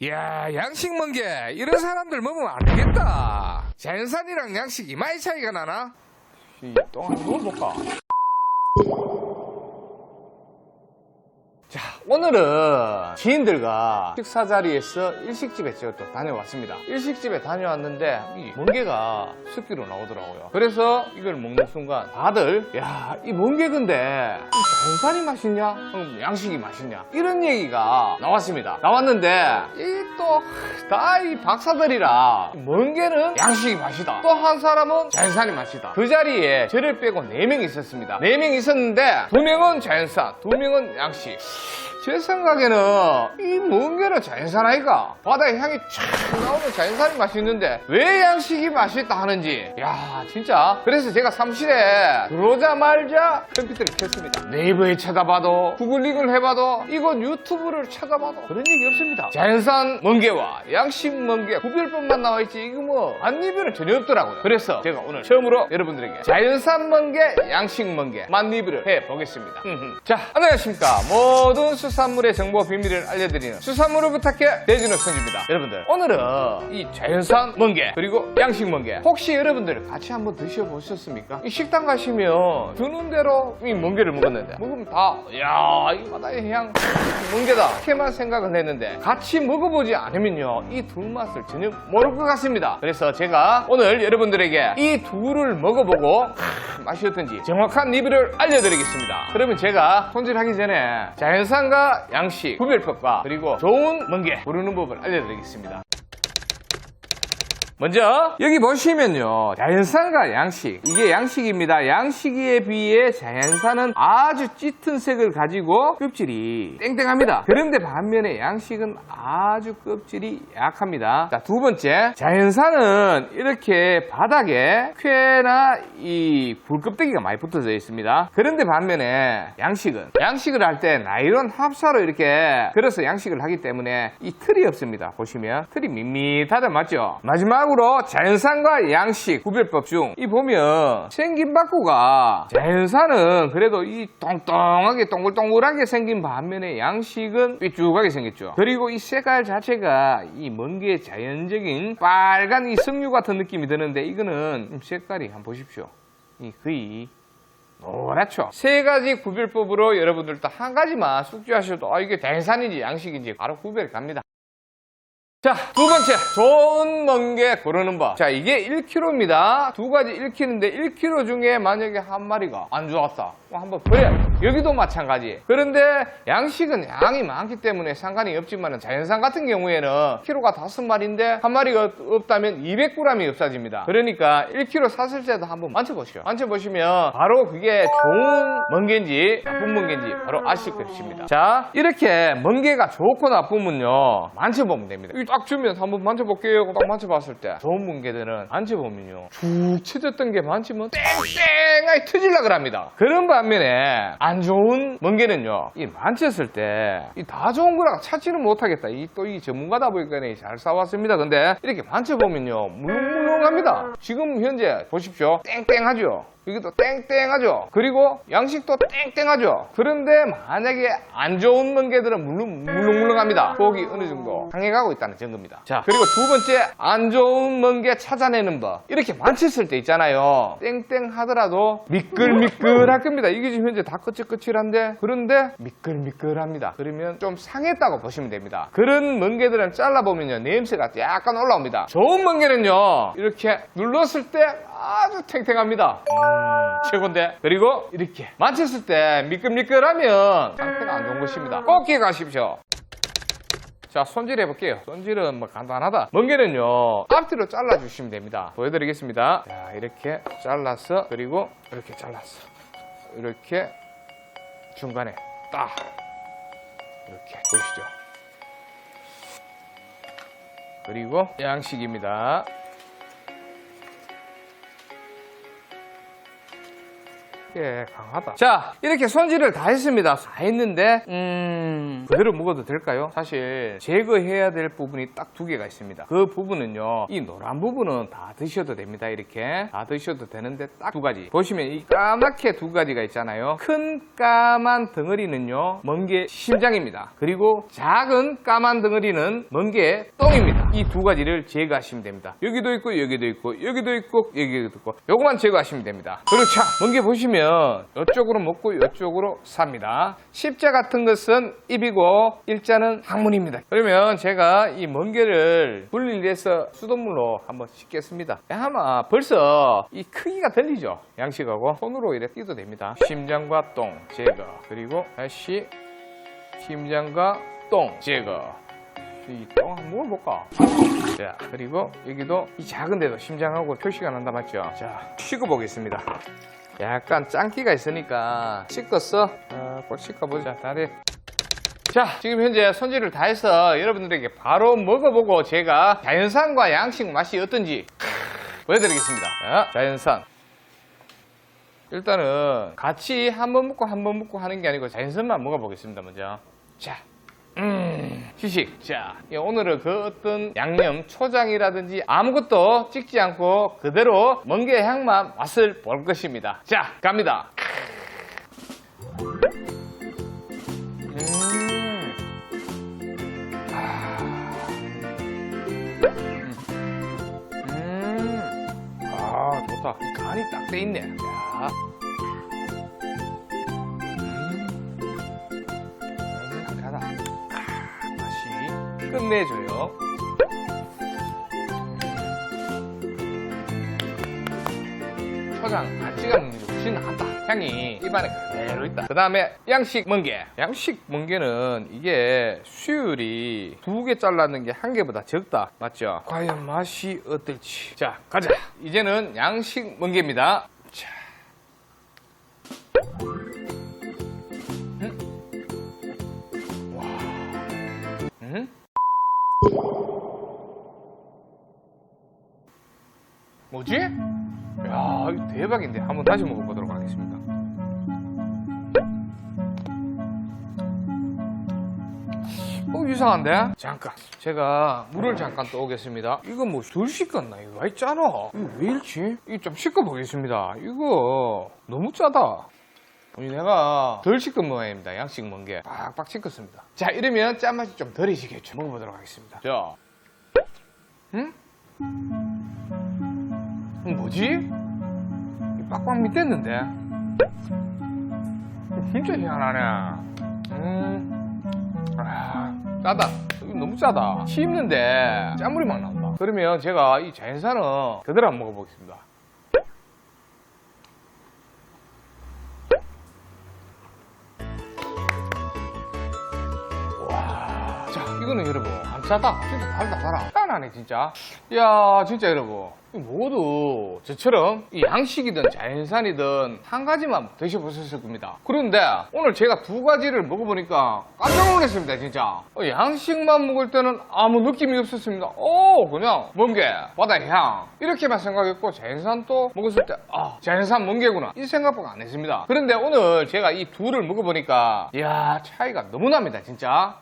이야 양식 먼게 이런 사람들 먹으면 안 되겠다 자연산이랑 양식이 많이 차이가 나나? 똥 한번 먹어볼까? 자, 오늘은 지인들과 식사 자리에서 일식집에 제가 또 다녀왔습니다. 일식집에 다녀왔는데 이 멍게가 습기로 나오더라고요. 그래서 이걸 먹는 순간 다들 야, 이 멍게 근데 이 자연산이 맛있냐? 음, 양식이 맛있냐? 이런 얘기가 나왔습니다. 나왔는데 이 또 다 이 박사들이라 멍게는 양식이 맛이다. 또 한 사람은 자연산이 맛이다. 그 자리에 저를 빼고 4명 있었습니다. 4명 있었는데 2명은 자연산, 2명은 양식. 제 생각에는 이 멍게는 자연산 아이가 바다의 향이 촥 나오는 자연산이 맛있는데 왜 양식이 맛있다 하는지. 야 진짜. 그래서 제가 사무실에 들어오자마자 컴퓨터를 켰습니다. 네이버에 찾아봐도 구글링을 해봐도 이건 유튜브를 찾아봐도 그런 얘기 없습니다. 자연산 멍게와 양식 멍게 구별법만 나와있지 이거 뭐안 리뷰는 전혀 없더라고요. 그래서 제가 오늘 처음으로 여러분들에게 자연산 멍게 양식 멍게 만 리뷰를 해보겠습니다. 자 안녕하십니까. 모든 수 산물의 정보 비밀을 알려드리는 수산물을 부탁해 대진호 선지입니다. 여러분들 오늘은 이 자연산 멍게 그리고 양식 멍게. 혹시 여러분들 같이 한번 드셔보셨습니까? 이 식당 가시면 주는 대로 이 멍게를 먹었는데 먹으면 다야 이 바다의 향 멍게다 이렇게만 생각을 했는데 같이 먹어보지 않으면요 이둘 맛을 전혀 모를 것 같습니다. 그래서 제가 오늘 여러분들에게 이 둘을 먹어보고 하, 맛이 어떤지 정확한 리뷰를 알려드리겠습니다. 그러면 제가 손질하기 전에 자연산과 양식 구별법과 그리고 좋은 멍게 고르는 법을 알려드리겠습니다 먼저 여기 보시면요. 자연산과 양식. 이게 양식입니다. 양식에 비해 자연산은 아주 짙은 색을 가지고 껍질이 땡땡합니다. 그런데 반면에 양식은 아주 껍질이 약합니다. 자, 두 번째. 자연산은 이렇게 바닥에 쾌나 이 굴껍데기가 많이 붙어져 있습니다. 그런데 반면에 양식은 양식을 할 때 나이론 합사로 이렇게 걸어서 양식을 하기 때문에 이 틀이 없습니다. 보시면 틀이 밋밋하다 맞죠? 마지막 으로 자연산과 양식 구별법 중 이 보면 생긴 바꾸가 자연산은 그래도 이 똥똥하게 동글동글하게 생긴 반면에 양식은 삐쭉하게 생겼죠 그리고 이 색깔 자체가 이 멍게의 자연적인 빨간 이 석류 같은 느낌이 드는데 이거는 색깔이 한번 보십시오 이 거의 노랗죠. 세 가지 구별법으로 여러분들도 한 가지만 숙지하셔도 아, 이게 자연산인지 양식인지 바로 구별이 갑니다. 자, 두 번째. 좋은 멍게 고르는 법. 자, 이게 1kg입니다. 두 가지 1kg인데 1kg 중에 만약에 한 마리가 안 좋았다. 그럼 한번 버려요. 여기도 마찬가지. 그런데 양식은 양이 많기 때문에 상관이 없지만 자연산 같은 경우에는 키로가 다섯 마리인데 한 마리가 없- 없다면 200g이 없어집니다. 그러니까 1kg 샀을 때도 한번 만져보시죠. 만져보시면 바로 그게 좋은 멍게인지 나쁜 멍게인지 바로 아실 것입니다. 자, 이렇게 멍게가 좋고 나쁘면요. 만져보면 됩니다. 이딱 주면 한번 만져볼게요. 딱 만져봤을 때 좋은 멍게들은 만져보면요. 쭉 쳐졌던 게 만지면 땡땡하게 터질라 그럽니다. 그런 반면에 안 좋은 멍게는요. 이 만졌을 때 이 다 좋은 거라 찾지는 못하겠다. 이 또 이 전문가다 보니까 잘 싸왔습니다. 근데 이렇게 만져보면요. 물렁물렁합니다. 지금 현재 보십시오. 땡땡하죠. 이것도 땡땡하죠. 그리고 양식도 땡땡하죠. 그런데 만약에 안 좋은 멍게들은 물렁, 물렁물렁합니다. 속이 어느 정도 상해가고 있다는 증거입니다. 자, 그리고 두 번째 안 좋은 멍게 찾아내는 법. 이렇게 만졌을 때 있잖아요. 땡땡 하더라도 미끌미끌할 겁니다. 이게 지금 현재 다 거칠거칠한데 그런데 미끌미끌합니다. 그러면 좀 상했다고 보시면 됩니다. 그런 멍게들은 잘라보면요. 냄새가 약간 올라옵니다. 좋은 멍게는요. 이렇게 눌렀을 때 아주 탱탱합니다. 음, 최고인데. 그리고 이렇게 만졌을 때 미끌미끌하면 상태가 안 좋은 것입니다. 꼭 기억하십시오. 자, 손질 해볼게요. 손질은 뭐 간단하다. 멍게는요, 앞뒤로 잘라주시면 됩니다. 보여드리겠습니다. 자, 이렇게 잘라서, 그리고 이렇게 잘랐어. 이렇게 중간에 딱. 이렇게 보시죠. 그리고 양식입니다. 꽤 강하다. 자, 이렇게 손질을 다 했습니다. 다 했는데, 음, 그대로 먹어도 될까요? 사실, 제거해야 될 부분이 딱 두 개가 있습니다. 그 부분은요, 이 노란 부분은 다 드셔도 됩니다. 이렇게. 다 드셔도 되는데, 딱 두 가지. 보시면 이 까맣게 두 가지가 있잖아요. 큰 까만 덩어리는요, 먼 게 심장입니다. 그리고 작은 까만 덩어리는 먼 게 똥입니다. 이 두 가지를 제거하시면 됩니다. 여기도 있고, 여기도 있고, 여기도 있고, 여기도 있고, 요거만 제거하시면 됩니다. 그렇죠. 먼게 보시면, 이쪽으로 먹고, 이쪽으로 삽니다. 십자 같은 것은 입이고, 일자는 항문입니다. 그러면 제가 이 먼게를 분리해서 수돗물로 한번 씻겠습니다. 아마 벌써 이 크기가 들리죠? 양식하고 손으로 이렇게 띄도 됩니다. 심장과 똥 제거. 그리고 다시 심장과 똥 제거. 이똥 한번 먹어볼까? 자, 그리고 여기도 이 작은 데도 심장하고 표시가 난다 맞죠? 자, 씻어보겠습니다. 약간 짱기가 있으니까 씻었어? 어, 꼭 씻어보자, 다리. 자, 지금 현재 손질을 다 해서 여러분들에게 바로 먹어보고 제가 자연산과 양식 맛이 어떤지 보여드리겠습니다. 자, 자연산. 일단은 같이 한 번 먹고 한 번 먹고 하는 게 아니고 자연산만 먹어보겠습니다, 먼저. 자, 음, 시식. 자, 예, 오늘은 그 어떤 양념, 초장이라든지 아무것도 찍지 않고 그대로 멍게 향만 맛을 볼 것입니다. 자, 갑니다. 음. 아. 음. 아, 좋다. 간이 딱 돼 있네. 야. 끝내줘요. 초장 안 찍어 먹는 게 훨씬 낫다. 향이 입안에 그대로 있다. 그 다음에 양식 멍게. 양식 멍게는 이게 수율이 두 개 잘라는 게 한 개보다 적다. 맞죠? 과연 맛이 어떨지. 자, 가자. 이제는 양식 멍게입니다. 자. 음? 와. 음? 뭐지? 야, 이거 대박인데. 한번 다시 먹어보도록 하겠습니다. 어, 이상한데? 잠깐. 제가 물을 잠깐 떠오겠습니다. 이거 뭐, 덜 식었나? 이거 왜 짜나? 이거 왜 이렇지? 이거 좀 씻어보겠습니다. 이거, 너무 짜다. 내가 덜 씻은 모양입니다. 양식 먹은 게. 빡빡 씻었습니다. 자, 이러면 짠맛이 좀 덜해지겠죠. 먹어보도록 하겠습니다. 자. 응? 어, 뭐지? 이 빡빡 밑댔는데? 진짜 희한하네. 음, 아, 짜다. 너무 짜다. 씹는데 짠물이 막 나온다. 그러면 제가 이 자연산은 그대로 한번 먹어보겠습니다. 자, 이거는 여러분, 안 짜다. 진짜 달다, 달아. 짠하네, 진짜. 이야, 진짜 여러분. 이 모두 저처럼 이 양식이든 자연산이든 한 가지만 드셔보셨을 겁니다. 그런데 오늘 제가 두 가지를 먹어보니까 깜짝 놀랐습니다, 진짜. 어, 양식만 먹을 때는 아무 느낌이 없었습니다. 오, 그냥 멍게, 바다 향. 이렇게만 생각했고 자연산 또 먹었을 때, 아, 자연산 멍게구나. 이 생각밖에 안 했습니다. 그런데 오늘 제가 이 둘을 먹어보니까, 이야, 차이가 너무 납니다, 진짜.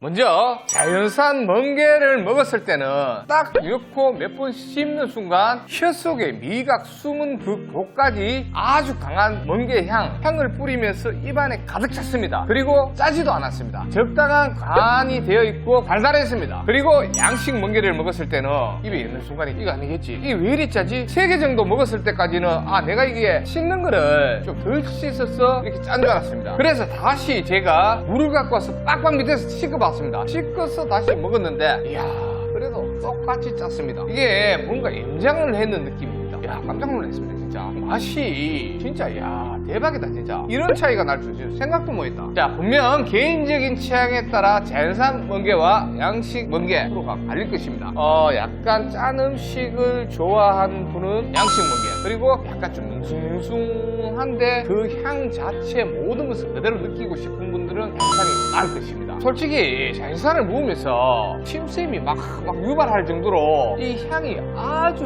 먼저 자연산 멍게를 먹었을 때는 딱 넣고 몇 번 씹는 순간 혀 속에 미각 숨은 그 곳까지 아주 강한 멍게 향, 향을 뿌리면서 입안에 가득 찼습니다. 그리고 짜지도 않았습니다. 적당한 간이 되어 있고 달달했습니다. 그리고 양식 멍게를 먹었을 때는 입에 있는 순간에 이거 아니겠지? 이게 왜 이리 짜지? 세개 정도 먹었을 때까지는 아 내가 이게 씻는 거를 좀 덜 씻어서 이렇게 짠 줄 알았습니다. 그래서 다시 제가 물을 갖고 와서 빡빡 밑에서 씻어 봤습니다. 씻어서 다시 먹었는데 이야 그래도 똑같이 짰습니다. 이게 뭔가 임장을 했는 느낌입니다. 야 깜짝 놀랐습니다 진짜 맛이 진짜 야 대박이다 진짜 이런 차이가 날 줄 생각도 못했다. 자 분명 개인적인 취향에 따라 자연산 멍게와 양식 멍게로가 갈릴 것입니다. 어 약간 짠 음식을 좋아하는 분은 양식 멍게 그리고 약간 좀 밍숭밍숭한데 그 향 자체 모든 것을 그대로 느끼고 싶은 분들은 양산이 나을 것입니다. 솔직히 자연산을 먹으면서 침샘이 막, 막 유발할 정도로 이 향이 아주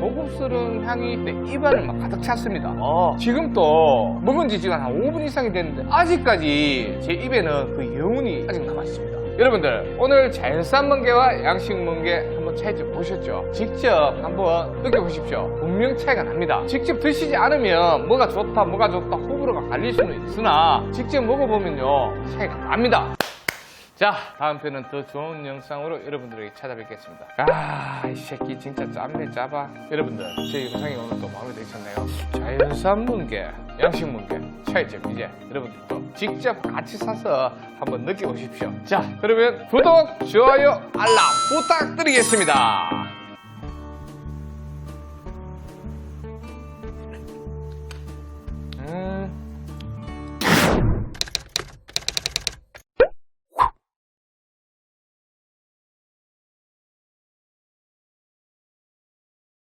고급스러운 향이 입에는 막 가득 찼습니다. 어, 지금 또 먹은 지 지금 한 5분 이상이 됐는데 아직까지 제 입에는 그 여운이 아직 남아있습니다. 여러분들 오늘 자연산 멍게와 양식 멍게 한번 차이 좀 보셨죠? 직접 한번 느껴보십시오. 분명 차이가 납니다. 직접 드시지 않으면 뭐가 좋다 뭐가 좋다 호불호가 갈릴 수는 있으나 직접 먹어보면요 차이가 납니다. 자, 다음 편은 더 좋은 영상으로 여러분들에게 찾아뵙겠습니다. 아, 이 새끼 진짜 짭네, 짜봐. 여러분들, 제 영상이 오늘 또 마음에 드셨나요? 자연산 뭉게, 양식 뭉게, 차이점 이제 여러분들도 직접 같이 사서 한번 느껴보십시오. 자, 그러면 구독, 좋아요, 알람 부탁드리겠습니다.